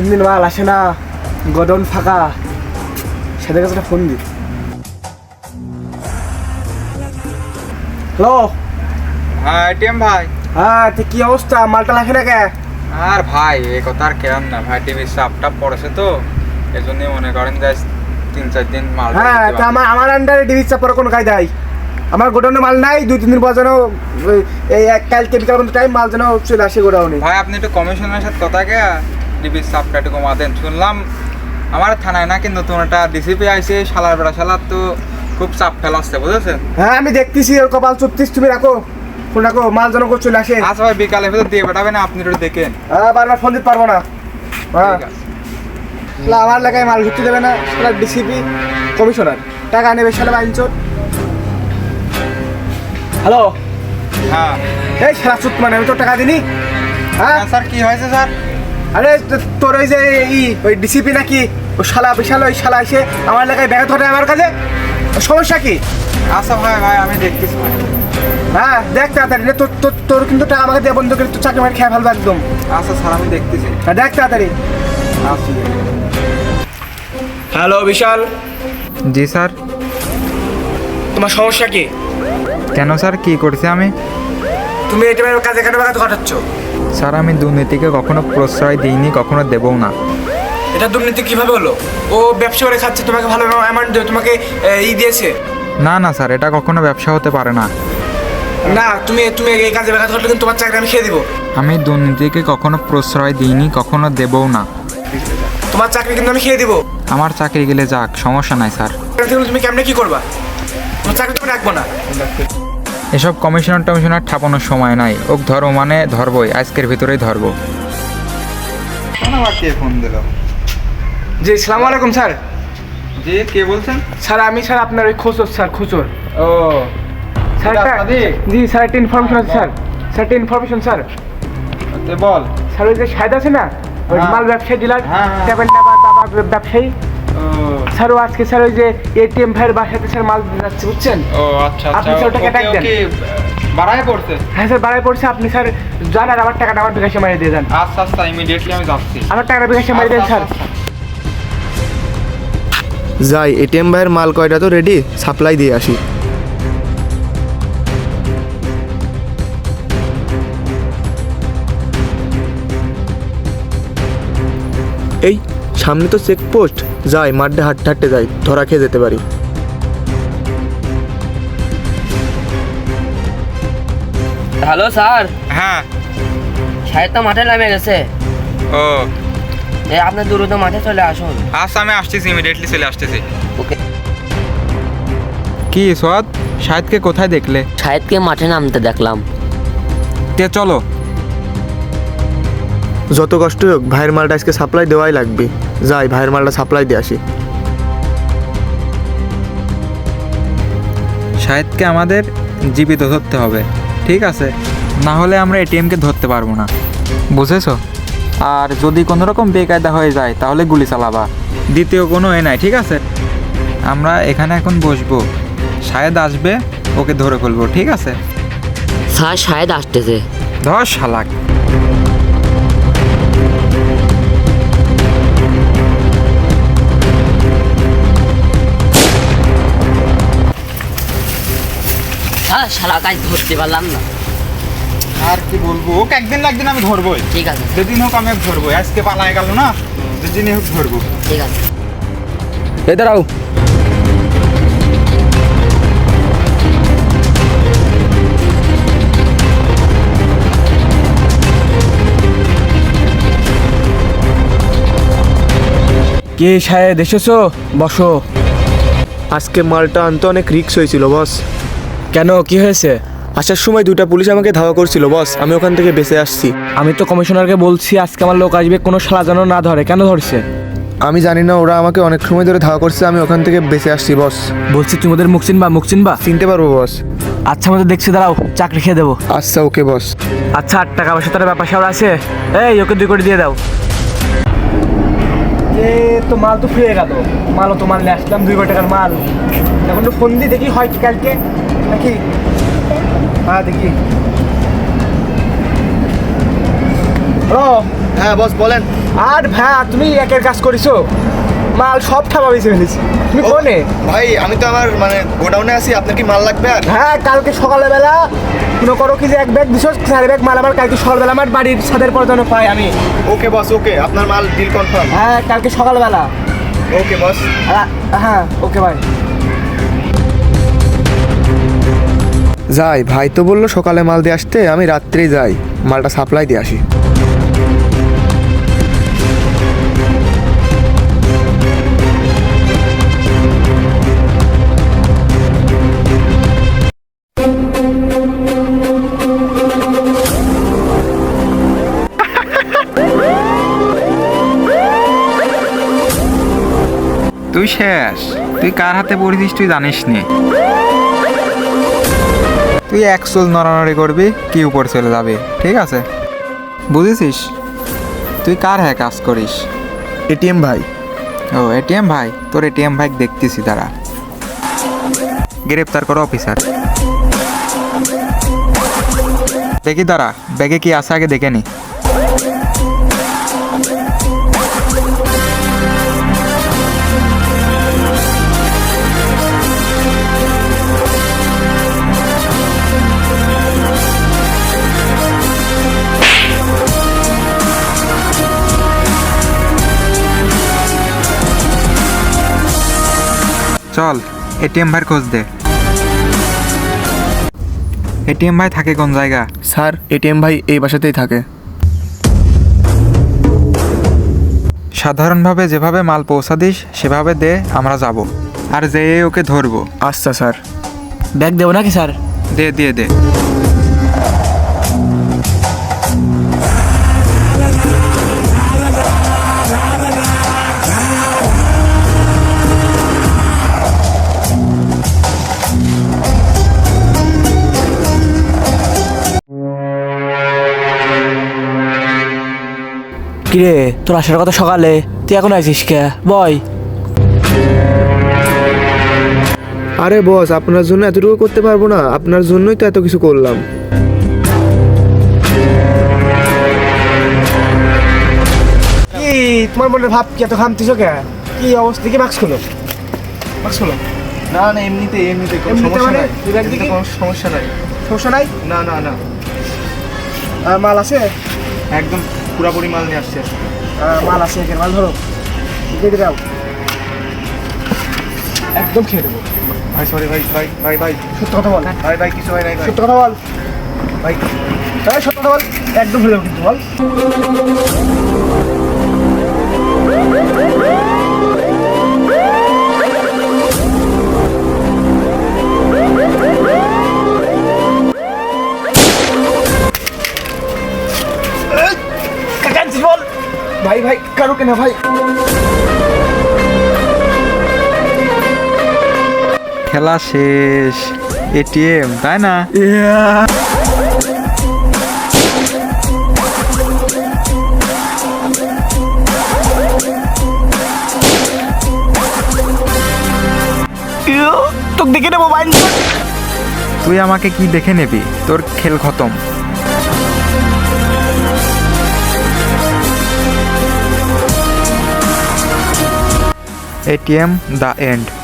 তিন দিন মাল আসে না গডন ফাঁকা। সেদের কাছে ফোন দি। হ্যালো? হ্যাঁ এটিএম ভাই। হ্যাঁ তুই কি অবস্থা? মালটা লাগে না কে? আর ভাই এই কথা আর কেরাম না। ভাই টিভির চাপটা পড়েছে তো এই জন্যই মনে করেন যে তিন চার দিন মাল হ্যাঁ তা আমার আমার আন্ডারে ডিভি চাপার কোনো কায়দা নাই। আমার গোডাউনে মাল নাই দুই তিন দিন পর যেন এই এক বিকাল পর্যন্ত টাইম মাল যেন চলে আসে গোডাউনে। ভাই আপনি একটু কমিশনের সাথে কথা কে? টিভির চাপটা একটু কমা দেন। শুনলাম আমার থানায় নাকি নতুন একটা ডিসিপি আইছে শালার বেড়া শালার তো খুব চাপ ফেলাচ্ছে বুঝেছেন? হ্যাঁ আমি দেখতেছি ওর কপাল চুপতিস তুমি রাখো। ফোন রাখো মাল যেন করে চলে আসে। আচ্ছা ভাই বিকালে ভেতর দিয়ে পাঠাবেন আপনি একটু দেখেন। হ্যাঁ বারবার ফোন দিতে পারব না। হ্যাঁ। আমার এলাকায় মাল ঘুরতে দেবে না শালা ডিসিপি কমিশনার। টাকা নেবে শালা আইনচোর হ্যালো? হ্যাঁ। এই শালা চুপ মানে আমি তো টাকা দিনি হ্যাঁ? হ্যাঁ, স্যার কি হয়েছে স্যার? আরে তো- তোর ওই যে ই ওই ডিসিপি নাকি? ও শালা বিশাল ওই শালা এসে আমার এলাকায় ব্যাগ ধরে আমার কাছে? সমস্যা কি? আচ্ছা ভাই ভাই আমি দেখতেছি। ভাই হ্যাঁ দেখ তাড়াতাড়ি রে, তোর তোর তোর কিন্তু টাকা আমাকে দিয়ে বন্ধ করে তোর চাকরি মারি খেয়ে ফেলব একদম। আচ্ছা স্যার আমি দেখতেছি। হ্যাঁ, দেখ তাড়াতাড়ি। হ্যালো বিশাল। জি স্যার। তোমার সমস্যা কি? কেন স্যার? কি করছি আমি? তুমি এটিএমের কাজে কেন বাগাতে ঘটাচ্ছ স্যার আমি দুর্নীতিকে কখনো প্রশ্রয় দিইনি কখনো দেবও না। এটা দুর্নীতি কীভাবে হলো? ও ব্যবসা করে খাচ্ছে তোমাকে ভালো অ্যামাউন্ট দিয়ে তোমাকে ই দিয়েছে। না না স্যার এটা কখনো ব্যবসা হতে পারে না। না তুমি তুমি এই কাজে ব্যাঘাত করলে কিন্তু তোমার চাকরি আমি খেয়ে দিব। আমি দুর্নীতিকে কখনো প্রশ্রয় দিইনি কখনো দেবও না। তোমার চাকরি কিন্তু আমি খেয়ে দিব। আমার চাকরি গেলে যাক সমস্যা নাই স্যার। তুমি কেমনে কি করবা? তোমার চাকরি তুমি রাখব না। এসব কমিশনার টমিশনার ঠাপানোর সময় নাই। ওক ধরো মানে ধরবই আজকের ভিতরেই ধরবো। ফোন দিল? জি সালাম আলাইকুম স্যার। জি কে বলছেন? স্যার আমি স্যার আপনার ওই খোঁচর স্যার খোঁচর। ও স্যার জি স্যার একটা ইনফরমেশন আছে স্যার। স্যার একটা ইনফরমেশন স্যার। বল। স্যার ওই যে শাহেদ আছে না? ওই হ্যাঁ। মাল ব্যবসায়ী ডিলার হ্যাঁ, হ্যাঁ। দাবা ব্যবসায়ী। ও। স্যার আজকে স্যার ওই যে এটিএম ভাইয়ের বাসাতে স্যার মাল দিতে যাচ্ছে বুঝছেন? ও আচ্ছা আপনি স্যার ওটাকে tag দেন। বাড়ায় পড়ছে? হ্যাঁ স্যার বাড়ায় পড়ছে। আপনি স্যার যান আর আমার টাকাটা আমার বিকাশে মারিয়ে দিয়ে যান আচ্ছা আচ্ছা ইমিডিয়েটলি আমি যাচ্ছি। আমার টাকাটা বিকাশে মারিয়ে দেন স্যার। যাই এটিএম ভাইয়ের মাল কয়টা তো রেডি সাপ্লাই দিয়ে আসি। এই সামনে তো চেকপোস্ট যাই মাঠে হাঁটতে হাঁটতে যাই ধরা খেয়ে যেতে পারি। Hello sir. হ্যাঁ। সাহেব তো মাঠে নামে গেছে। ও। এ আপনি দ্রুত মাঠে চলে আসুন। আচ্ছা আমি আসতেছি ইমিডিয়েটলি চলে আসতেছি। ওকে। কি সোয়াদ শাহেদকে কোথায় দেখলে? সাহেবকে মাঠে নামতে দেখলাম। কে চলো। যত কষ্ট হোক ভাইয়ের মালটা আজকে সাপ্লাই দেওয়াই লাগবে। যাই ভাইয়ের মালটা সাপ্লাই দিয়ে আসি। শাহেদকে আমাদের জীবিত ধরতে হবে ঠিক আছে? না হলে আমরা এটিএমকে ধরতে পারব না। বুঝেছ? আর যদি কোনো রকম বেকায়দা হয়ে যায় তাহলে গুলি চালাবা। দ্বিতীয় কোনো এ নাই ঠিক আছে? আমরা এখানে এখন বসবো। শাহেদ আসবে ওকে ধরে ফেলব ঠিক আছে? স্যার সাহেদ আসতেছে। ধর শালাক। শালা কাজ ধরতে পারলাম না। আর কি বলব ওকে একদিন না একদিন আমি ধরবোই। ঠিক আছে। যেদিন হোক আমি ধরবো আজকে পালায় গেল না যেদিনই হোক ধরবো। ঠিক আছে। এই দাঁড়াও। কে শাহেদ এসেছ? বসো। আজকে মালটা আনতে অনেক রিক্স হয়েছিল বস কেন? কি হয়েছে? আসার সময় দুটা পুলিশ আমাকে ধাওয়া করছিল বস। আমি ওখান থেকে বেঁচে আসছি। আমি তো কমিশনারকে বলছি আজকে আমার লোক আসবে কোনো শালা যেন না ধরে। কেন ধরছে? আমি জানি না ওরা আমাকে অনেক সময় ধরে ধাওয়া করছে আমি ওখান থেকে বেঁচে আসছি বস। বলছি তুমি ওদের মুখ চিনবা? মুখ চিনবা? চিনতে পারব বস। আচ্ছা আমাদের দেখছি দাঁড়াও চাকরি খেয়ে দেবো। আচ্ছা ওকে বস। আচ্ছা আট টাকা পয়সা তার ব্যাপার স্যাপার আছে। এই ওকে দুই কোটি দিয়ে দাও। এ তো মাল তো ফিরে গেল। মালও তো মাল নিয়ে আসলাম দুই কোটি টাকার মাল। এখন তো ফোন দিয়ে দেখি হয় কি কালকে। নাকি? হ্যাঁ দেখি। হ্যাঁ বস বলেন। আর ভ্যা তুমি একের কাজ করিছো? মাল সব ঠাপা বেঁচে ফেলেছি তুমি কোনে? ভাই আমি তো আমার মানে গোডাউনে আছি আপনার কি মাল লাগবে আর? হ্যাঁ কালকে সকালবেলা মনে করো কি যে এক ব্যাগ দিছো চার ব্যাগ মাল আমার কালকে সকালবেলা আমার বাড়ির ছাদের পর যেন পাই আমি। ওকে বস ওকে আপনার মাল ডিল কনফার্ম হ্যাঁ কালকে সকালবেলা। ওকে বস। হ্যাঁ ওকে ভাই যাই, ভাই তো বলল সকালে মাল দিয়ে আসতে, আমি রাত্রেই যাই, মালটা সাপ্লাই দিয়ে আসি। তুই শেষ, তুই কার হাতে পড়েছিস তুই জানিস নি তুই এক চুল নড়ানড়ি করবি কি উপর চলে যাবে ঠিক আছে? বুঝেছিস? তুই কার হ্যাঁ কাজ করিস? এটিএম ভাই। ও এটিএম ভাই? তোর এটিএম ভাই দেখতেছি তারা গ্রেপ্তার করো অফিসার। দেখি তারা ব্যাগে কি আছে আগে দেখে নি। চল এটিএম ভাই খোঁজ দে। এটিএম ভাই থাকে কোন জায়গা? স্যার এটিএম ভাই এই বাসাতেই থাকে। সাধারণভাবে যেভাবে মাল পৌঁছা দিস সেভাবে দে আমরা যাব। আর যেয়ে ওকে ধরবো। আচ্ছা স্যার। ব্যাগ দেবো নাকি স্যার? দে দিয়ে দে। কিরে তোর আসার কথা সকালে। তুই এখন আছিস কে? বয়। আরে বস আপনার জন্য এতটুকু করতে পারব না। আপনার জন্যই তো এত কিছু করলাম। কি তোমার মনে ভাব কি এত খামতিছো কে? কি অবস্থা? কি মাস্ক খুলো। মাস্ক খুলো। না না এমনিতে এমনিতে কোনো সমস্যা মানে? নাই। এমনিতে কোনো সমস্যা নাই। সমস্যা নাই? না না না। আর মাল আছে? একদম পুরাপুরি মাল নিয়ে আসছে মাল আছে এখানে মাল ধরো। দিয়ে দাও। একদম খেয়ে দেবো। ভাই সরি ভাই ভাই ভাই ভাই। সত্য কথা বল। ভাই ভাই কিছু হয় নাই ভাই। সত্য কথা বল। ভাই। ভাই সত্য কথা বল। একদম ফেলে দেবো কিন্তু বল। কারও কেনা ভাই। খেলা শেষ। এটিএম তাই না? তোকে দেখে নেব তুই আমাকে কি দেখে নেবি? তোর খেল খতম। ATM the end